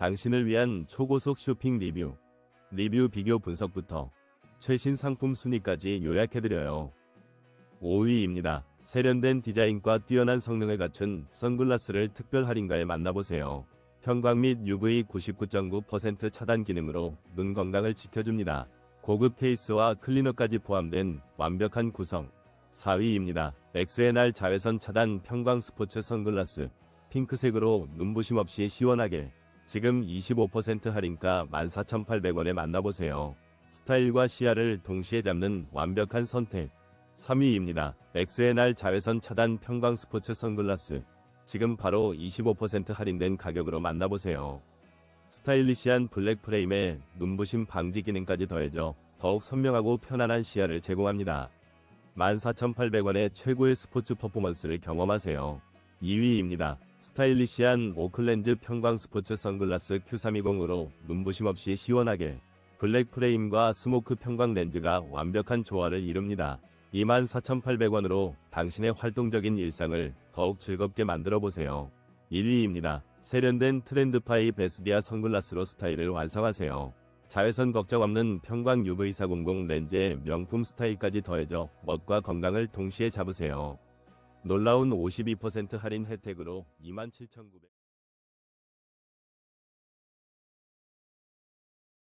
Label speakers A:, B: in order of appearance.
A: 당신을 위한 초고속 쇼핑 리뷰, 리뷰 비교 분석부터 최신 상품 순위까지 요약해드려요. 5위입니다. 세련된 디자인과 뛰어난 성능을 갖춘 선글라스를 특별 할인가에 만나보세요. 형광 및 UV 99.9% 차단 기능으로 눈 건강을 지켜줍니다. 고급 케이스와 클리너까지 포함된 완벽한 구성. 4위입니다. XNR 자외선 차단 평광 스포츠 선글라스. 핑크색으로 눈부심 없이 시원하게. 지금 25% 할인가 14,800원에 만나보세요. 스타일과 시야를 동시에 잡는 완벽한 선택. 3위입니다. XNR 자외선 차단 평광 스포츠 선글라스. 지금 바로 25% 할인된 가격으로 만나보세요. 스타일리시한 블랙 프레임에 눈부심 방지 기능까지 더해져 더욱 선명하고 편안한 시야를 제공합니다. 14,800원의 최고의 스포츠 퍼포먼스를 경험하세요. 2위입니다. 스타일리시한 오클렌즈 평광 스포츠 선글라스 Q320으로 눈부심 없이 시원하게 블랙 프레임과 스모크 평광 렌즈가 완벽한 조화를 이룹니다. 24,800원으로 당신의 활동적인 일상을 더욱 즐겁게 만들어 보세요. 1위입니다. 세련된 트렌드파이 베스디아 선글라스로 스타일을 완성하세요. 자외선 걱정 없는 평광 UV400 렌즈에 명품 스타일까지 더해져 멋과 건강을 동시에 잡으세요. 놀라운 52% 할인 혜택으로 27,900